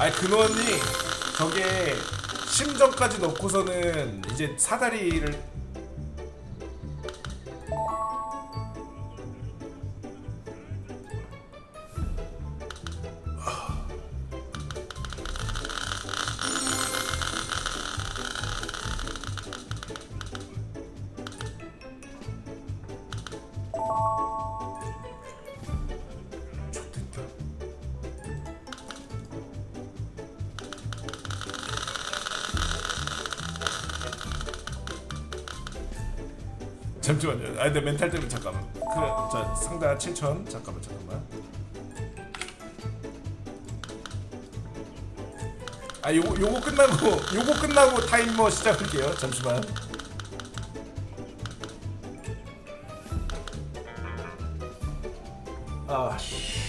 아니 근원이 저게 심정까지 넣고서는 이제 사다리를 아, 근데 멘탈 때문에 잠깐만. 그, 자 상단 7천. 잠깐만, 잠깐만. 아, 요거 요거 끝나고 요거 끝나고 타이머 시작할게요. 잠시만. 아, 씨.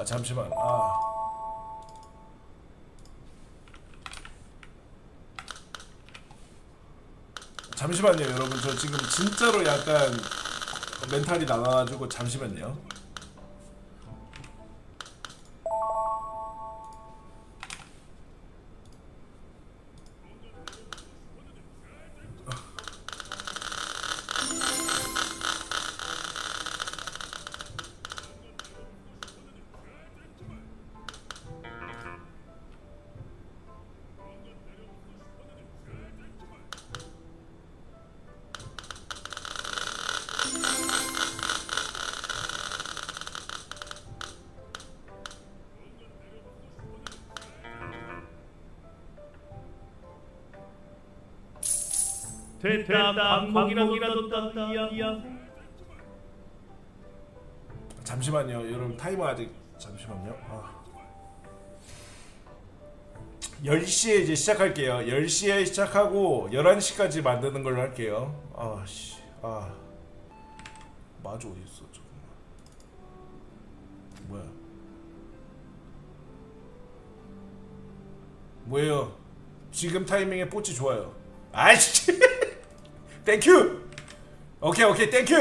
아 잠시만. 아. 잠시만요, 여러분. 저 지금 진짜로 약간 멘탈이 나가가지고 잠시만요. 됐다 방목이라도 땄다 잠시만요, 여러분 타이머 아직 잠시만요. 아. 10시에 이제 시작할게요. 10시에 시작하고 11시까지 만드는 걸로 할게요. 아 씨. 아. 마주 어디 있어? 잠깐만. 뭐야? 뭐예요? 지금 타이밍에 뽀찌 좋아요. 아이씨. 땡큐. 오케이, 오케이. 땡큐.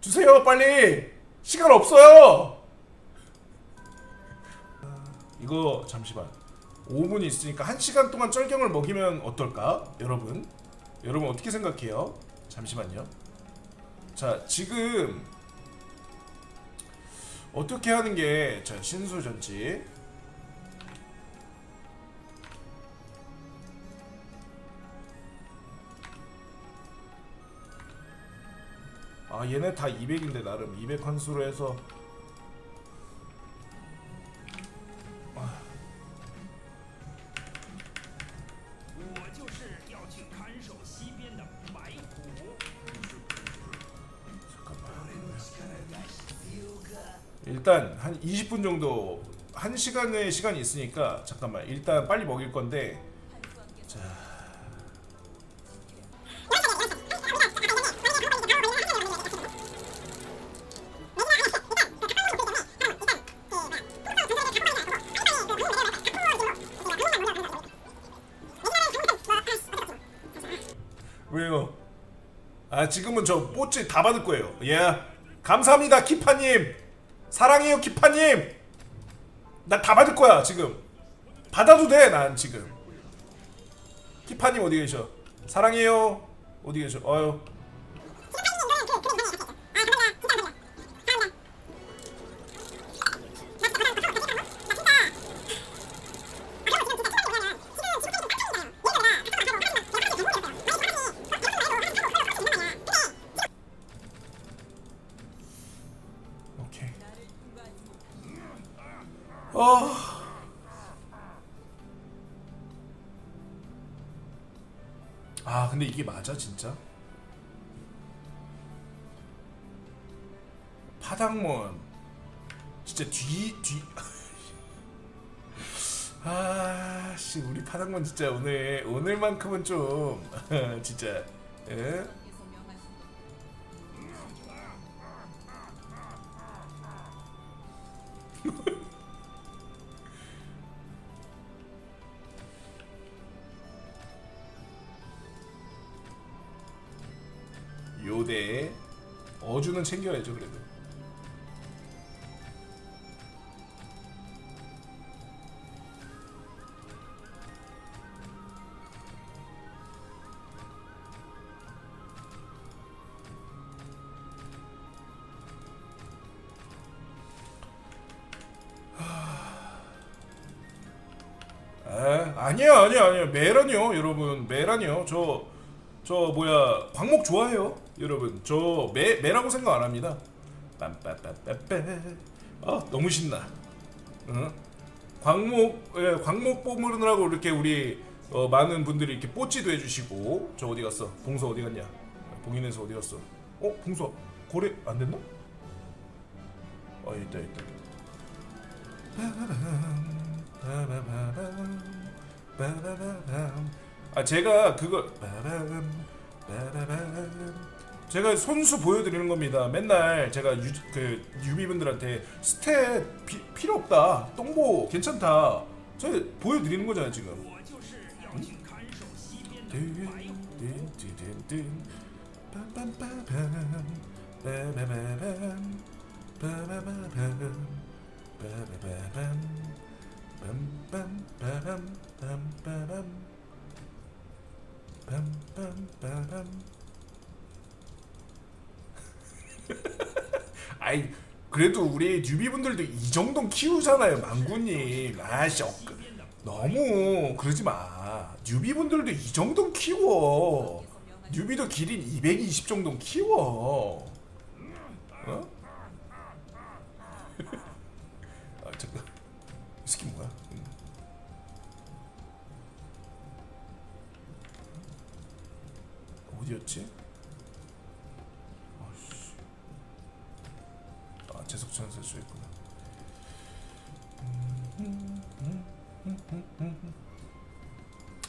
주세요 빨리. 시간 없어요. 이거 잠시만. 5분 있으니까 1시간 동안 쩔경을 먹이면 어떨까? 여러분. 여러분 어떻게 생각해요? 잠시만요. 자 지금 어떻게 하는 게 자 신수 전지 아, 얘네 다 200인데 나름. 200 환수로 해서. 아. 일단 한 20분 정도 1시간의 시간이 있으니까 잠깐만 일단 빨리 먹일 건데 지금은 저 뽀찌 다 받을 거예요. 예. 감사합니다 키파님. 사랑해요 키파님. 나 다 받을 거야 지금. 받아도 돼 난 지금. 키파님 어디 계셔? 사랑해요. 어디 계셔? 어유. 이게 맞아 진짜? 파당몬 진짜 뒤 뒤 아씨 우리 파당몬 진짜 오늘 오늘만큼은 좀 진짜 에? 요대 어주는 챙겨야죠 그래도. 아, 아니야 아니야 아니야 메란이요 여러분. 메란이요. 저 저 뭐야 광목 좋아해요 여러분 저 매, 매라고 생각 안 합니다. 빰빠빠빠빠. 아 너무 신나. 응? 광목 예, 광목 뽑으느라고 이렇게 우리 어, 많은 분들이 이렇게 뽀찌도 해주시고 저 어디 갔어? 봉서 어디 갔냐? 봉인에서 어디 갔어? 어 봉서 고래 안 됐나? 어 있다 있다 아 제가 그거 제가 손수 보여드리는 겁니다. 맨날 제가 유, 그 유비분들한테 스탯 피, 필요 없다. 똥보 괜찮다. 제가 보여드리는 거잖아요 지금. 我 아이 그래도 우리 뉴비분들도 이 정도 키우잖아요 망구님. 아씨 어, 너무 그러지 마. 뉴비분들도 이 정도 키워. 뉴비도 기린 220 정도 키워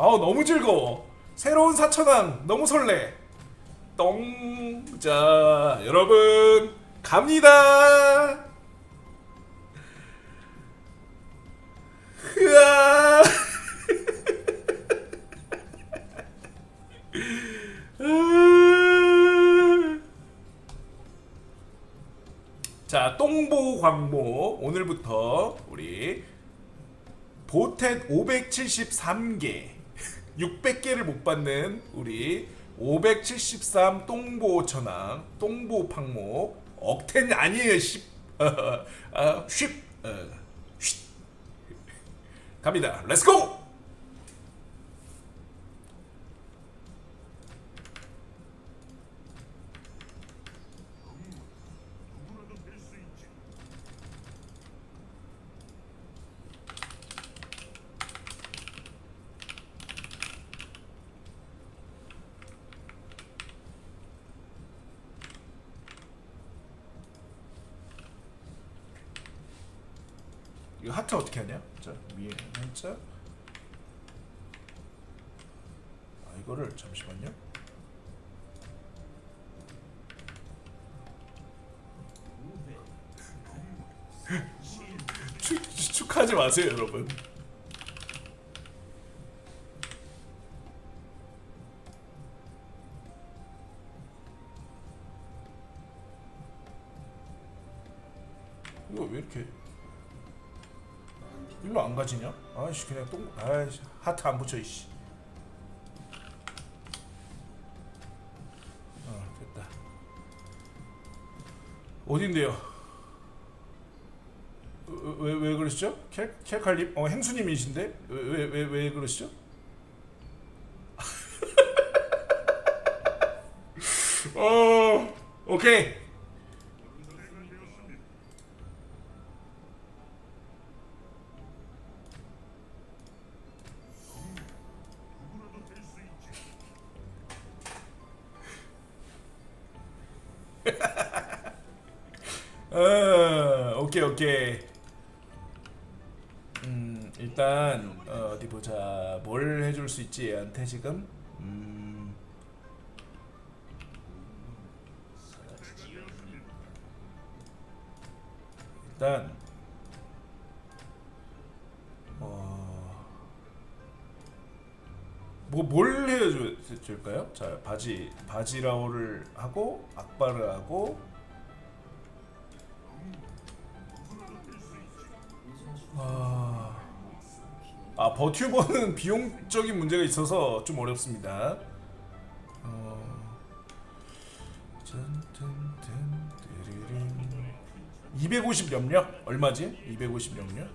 아우 너무 즐거워. 새로운 사천왕 너무 설레. 똥 자 여러분 갑니다. 으아. 자 똥보 광모 오늘부터 우리 보텟 573개 600개를 못 받는 우리 573 똥보 천왕 똥보 팡모 억텐 아니에요 10 아, 쉽 어, 쉿. 갑니다. 렛츠고 이거 하트 어떻게 하냐? 자 위에 한자 아 이거를 잠시만요. 축, 축하하지 마세요 여러분. 이거 왜 이렇게 일로 안 가지냐? 아이씨 그냥 똥 아이씨 하트 안 붙여 이씨 어 됐다 어딘데요? 왜 왜 그러시죠? 캘 캘칼님 어 행수님이신데 왜 왜왜왜 그러시죠? 어 오케이 어, 오케이 오케이. 음 일단 어, 어디 보자. 뭘 해줄 수 있지 얘한테 지금? 음. 일단 어. 뭐뭘 해줄까요? 자 바지 바지라오를 하고 악바를 하고 아, 아 버튜버는 비용적인 문제가 있어서 좀 어렵습니다. 어, 짠 짠 짠, 띠리링. 250 염력 얼마지? 250 염력?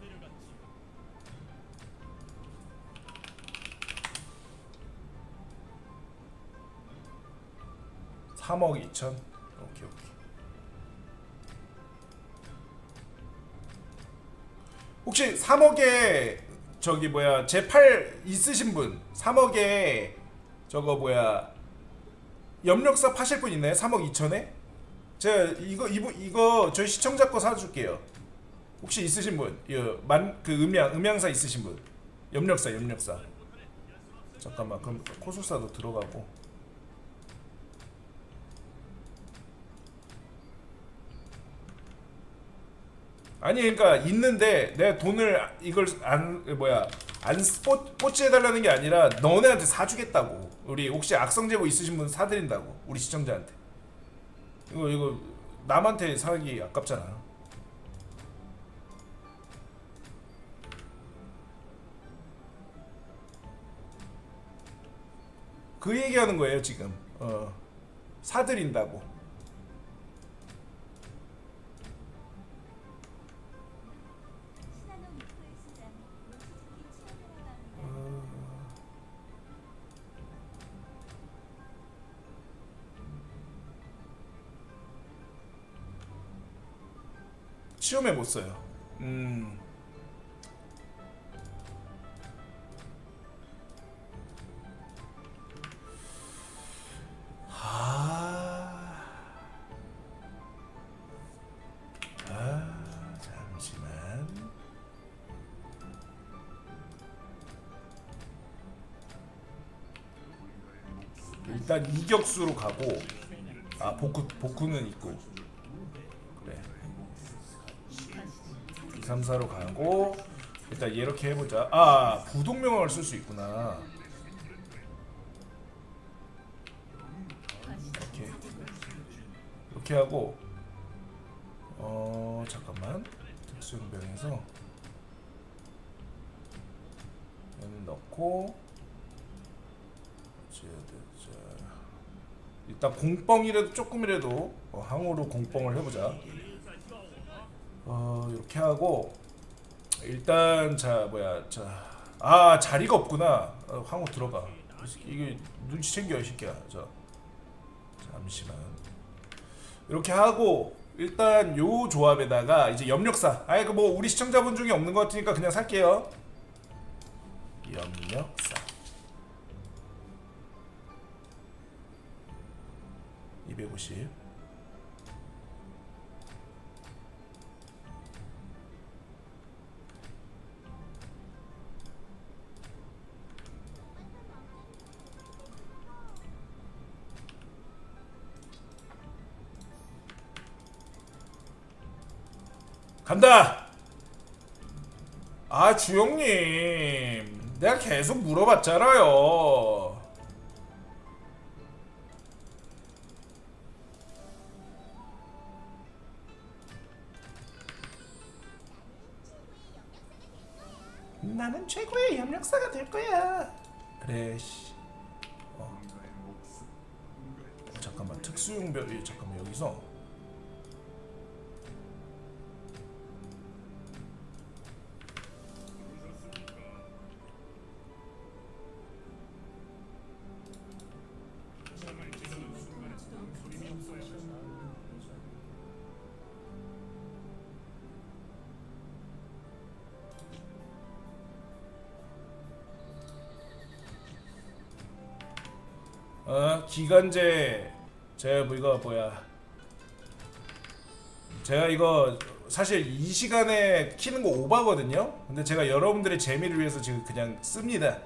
삼억 2천. 혹시 3억에 저기 뭐야 제8 있으신 분 3억에 저거 뭐야 염력사 파실 분 있나요? 3억 2천에? 제가 이거 이거 이거 저희 시청자 거 사줄게요. 혹시 있으신 분? 만그 음양 음양사 있으신 분? 염력사 염력사. 잠깐만 그럼 코술사도 들어가고. 아니 그러니까 있는데 내가 돈을 이걸 안 뭐야 안 뽀찌 해달라는 게 아니라 너네한테 사주겠다고. 우리 혹시 악성 제보 있으신 분 사드린다고. 우리 시청자한테. 이거 이거 남한테 사기 아깝잖아. 그 얘기하는 거예요 지금. 어 사드린다고 시험에 못 써요. 음. 아. 아, 잠시만. 일단 이격수로 가고 아 복구 복구는 있고 3, 4로 가고 일단 이렇게 해보자. 아 부동명을 쓸 수 있구나. 이렇게. 이렇게 하고 어 잠깐만. 특수용병에서. 얘는 넣고. 일단 공뻥이라도 조금이라도 어, 항우로 공뻥을 해보자 어 이렇게 하고 일단 자 뭐야 자아 자리가 없구나. 어, 항우 들어가 이게 눈치 챙겨 이 새끼야. 자 잠시만. 이렇게 하고 일단 요 조합에다가 이제 염력사. 아예 그뭐 우리 시청자분 중에 없는 것 같으니까 그냥 살게요. 염력사. 250 간다. 아 주영님, 내가 계속 물어봤잖아요. 나는 최고의 협력사가 될 거야. 그래 씨. 어. 어, 잠깐만 특수용병 이, 잠깐만 여기서 어 기간제 제뭐 이거 뭐야 제가 이거 사실 이 시간에 키는 거 오바거든요. 근데 제가 여러분들의 재미를 위해서 지금 그냥 씁니다.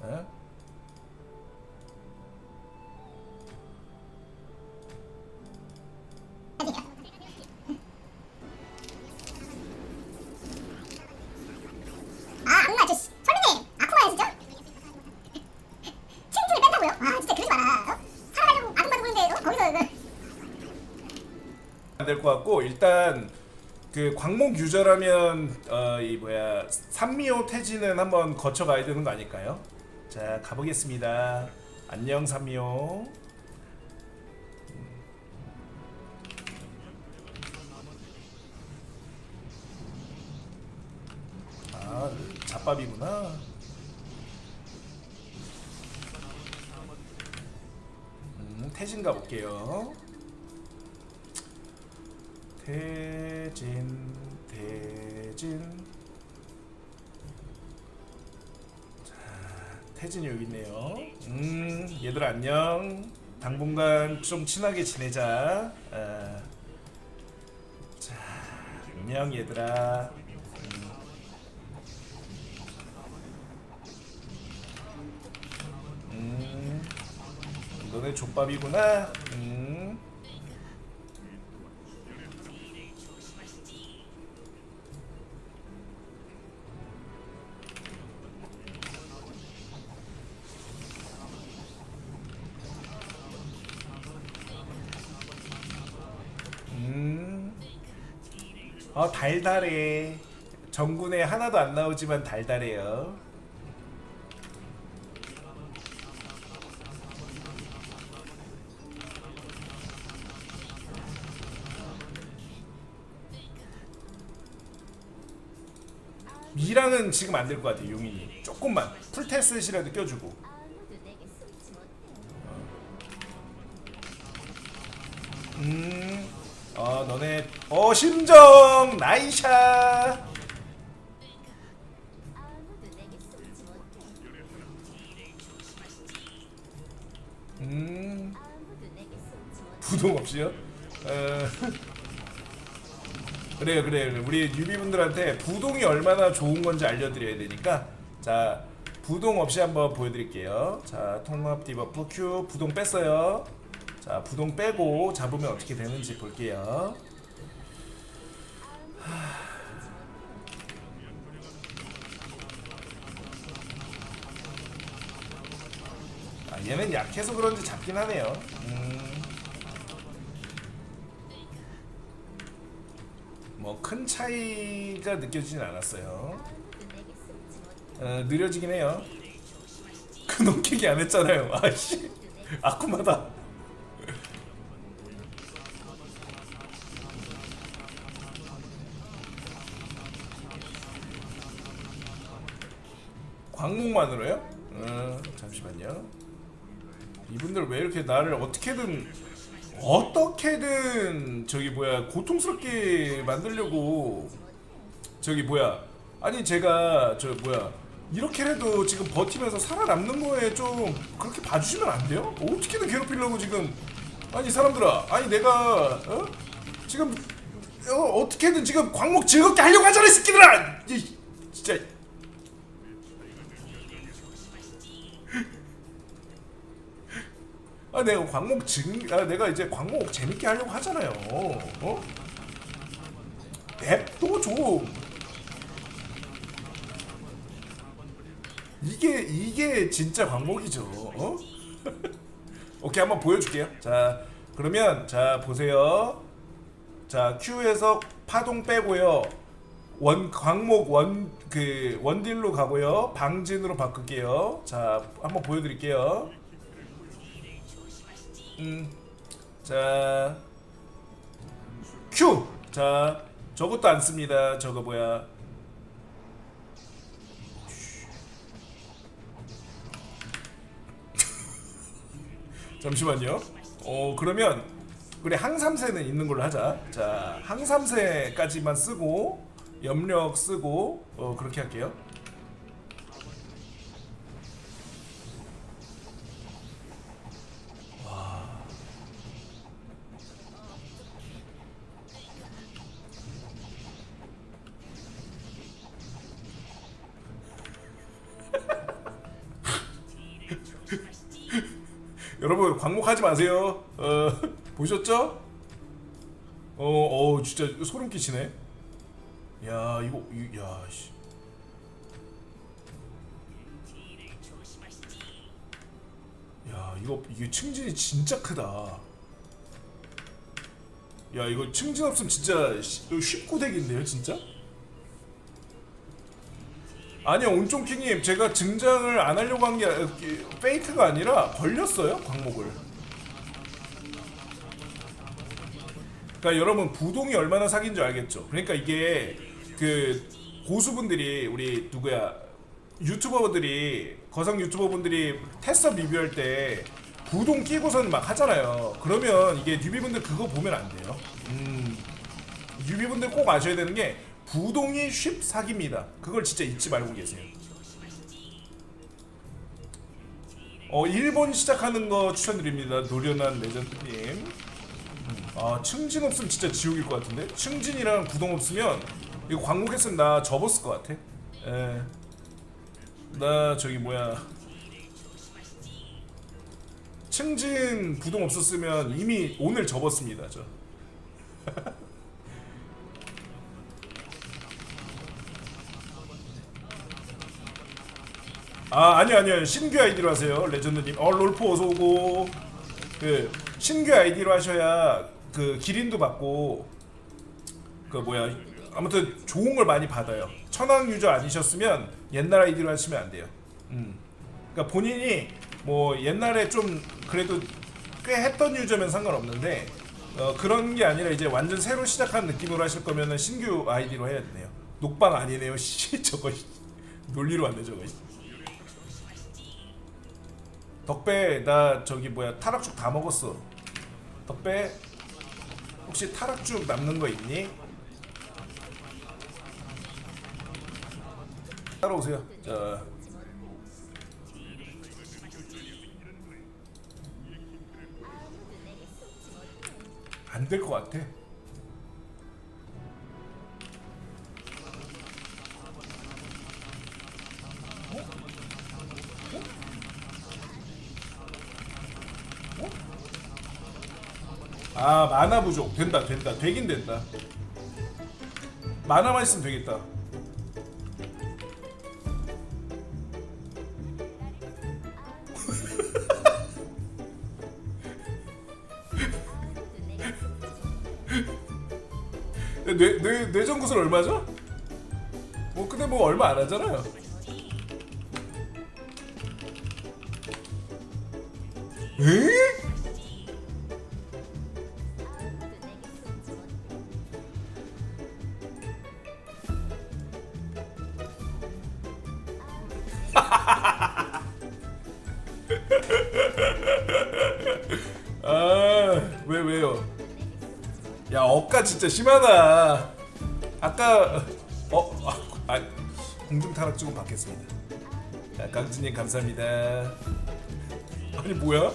어? 안 될 것 같고 일단 그 광목 유저라면 어 이 뭐야 산미호 태진은 한번 거쳐 가야 되는 거 아닐까요? 자 가보겠습니다. 안녕 산미호. 아 잡밥이구나. 음, 태진 가 볼게요. 태진 태진. 자 태진이 여기 있네요. 음 얘들 안녕. 당분간 좀 친하게 지내자. 아, 자 안녕 얘들아. 음. 음 너네 족밥이구나. 음 음. 어 달달해. 정군에 하나도 안 나오지만 달달해요. 미랑은 지금 안 될 것 같아 용인이 조금만 풀테스트라도 껴주고. 음, 어 너네 어 심정 나이샤. 음. 부동 없이요? 어, 그래요 그래요 우리 뉴비분들한테 부동이 얼마나 좋은 건지 알려드려야 되니까 자 부동 없이 한번 보여드릴게요 자 통합 디버프 Q 부동 뺐어요 자 부동 빼고 잡으면 어떻게 되는지 볼게요 아, 얘는 약해서 그런지 잡긴 하네요. 음. 뭐큰 차이가 느껴지진 않았어요. 어, 느려지긴 해요. 그놈 캐기 안 했잖아요. 아씨, 아쿠마다. 광목만으로요? 어, 잠시만요. 이분들 왜 이렇게 나를 어떻게든 어떻게든 저기 뭐야 고통스럽게 만들려고 저기 뭐야 아니 제가 저 뭐야 이렇게라도 지금 버티면서 살아남는 거에 좀 그렇게 봐주시면 안 돼요? 어떻게든 괴롭히려고 지금 아니 사람들아 아니 내가 어? 지금 어, 어떻게든 지금 광목 즐겁게 하려고 하잖아 이 새끼들아 이, 진짜 아 내가 광목 증, 아 내가 이제 광목 재밌게 하려고 하잖아요. 어? 냅도 좀 이게 이게 진짜 광목이죠. 어? 오케이 한번 보여줄게요. 자 그러면 자 보세요. 자 Q에서 파동 빼고요. 원 광목 원 그 원딜로 가고요. 방진으로 바꿀게요. 자 한번 보여드릴게요. 음, 자, Q. 자, 저것도 안 씁니다. 저거 뭐야? 잠시만요. 어, 그러면 그래 항삼세는 있는 걸로 하자. 자, 항삼세까지만 쓰고 염력 쓰고 어 그렇게 할게요. 여러분 광목하지 마세요. 어 보셨죠? 어, 어 진짜 소름 끼치네. 야 이거 이- 야 씨. 야 이거 이게 층진이 진짜 크다. 야 이거 층진 없으면 진짜 시- 이거 쉽고대기인데요 진짜? 아니요 온종킹님 제가 증장을 안 하려고 한 게 페이크가 아니라 걸렸어요 광목을. 그러니까 여러분 부동이 얼마나 사기인 줄 알겠죠? 그러니까 이게 그 고수분들이 우리 누구야 유튜버들이 거성 유튜버분들이 테스트 리뷰할 때 부동 끼고선 막 하잖아요. 그러면 이게 뉴비분들 그거 보면 안 돼요. 음. 뉴비분들 꼭 아셔야 되는 게 부동이 쉽 사기입니다. 그걸 진짜 잊지 말고 계세요. 어, 1번 시작하는 거 추천드립니다. 노련한 레전드님. 음, 아, 층진 없으면 진짜 지옥일 것 같은데? 층진이랑 부동 없으면 이거 광고했으면 나 접었을 것 같아. 에. 나 저기 뭐야. 층진 부동 없었으면 이미 오늘 접었습니다. 저. 아 아니요 아니요. 신규 아이디로 하세요. 레전드님. 어 롤포 어서 오고. 그 신규 아이디로 하셔야 그 기린도 받고 그 뭐야 아무튼 좋은 걸 많이 받아요. 천왕 유저 아니셨으면 옛날 아이디로 하시면 안 돼요. 음. 그러니까 본인이 뭐 옛날에 좀 그래도 꽤 했던 유저면 상관없는데 어, 그런 게 아니라 이제 완전 새로 시작한 느낌으로 하실 거면은 신규 아이디로 해야 되네요. 녹방 아니네요 씨. 저거 씨. 논리로 왔네 저거 씨. 덕배 나 저기 뭐야 타락죽 다 먹었어. 덕배 혹시 타락죽 남는 거 있니? 따라오세요. 자. 안될 것 같아 아 만화 부족. 된다 된다. 되긴 된다. 만화만 있으면 되겠다. 뇌, 뇌, 뇌전구슬 얼마죠? 뭐 근데 뭐 얼마 안 하잖아요 야 억가 진짜 심하다. 아까 어 아, 아, 공중 타락 주고 받겠습니다. 자, 강진님 감사합니다. 아니 뭐야?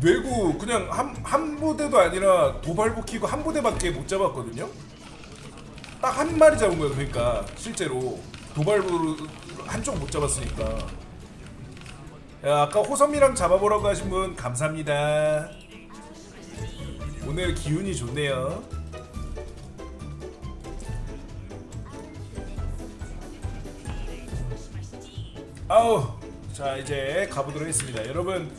뇌구 그냥 한, 한 부대도 아니라 도발부 키고 한 부대밖에 못 잡았거든요. 딱 한 마리 잡은 거예요. 그러니까 실제로 도발부로 한쪽 못 잡았으니까. 야, 아까 호섬이랑 잡아보라고 하신 분 감사합니다. 오늘 기운이 좋네요. 아우, 자 이제 가보도록 하겠습니다. 여러분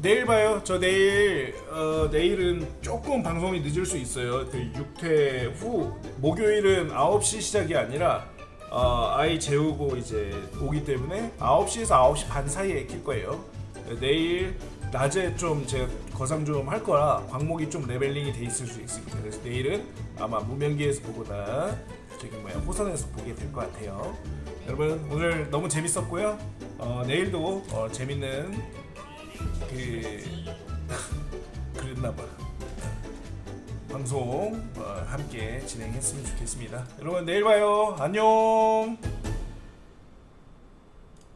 내일 봐요. 저 내일 어, 내일은 조금 방송이 늦을 수 있어요. 그 6회 후 목요일은 9시 시작이 아니라 어, 아이 재우고 이제 오기 때문에 9시에서 9시 반 사이에 킬 거예요. 내일 낮에 좀 제가 거상 좀 할 거라 광목이 좀 레벨링이 돼 있을 수 있습니다. 그래서 내일은 아마 무명기에서 보거나 저기 뭐야 호선에서 보게 될 것 같아요. 여러분 오늘 너무 재밌었고요. 어, 내일도 어, 재밌는 그 그랬나봐 방송 어, 함께 진행했으면 좋겠습니다. 여러분 내일 봐요. 안녕.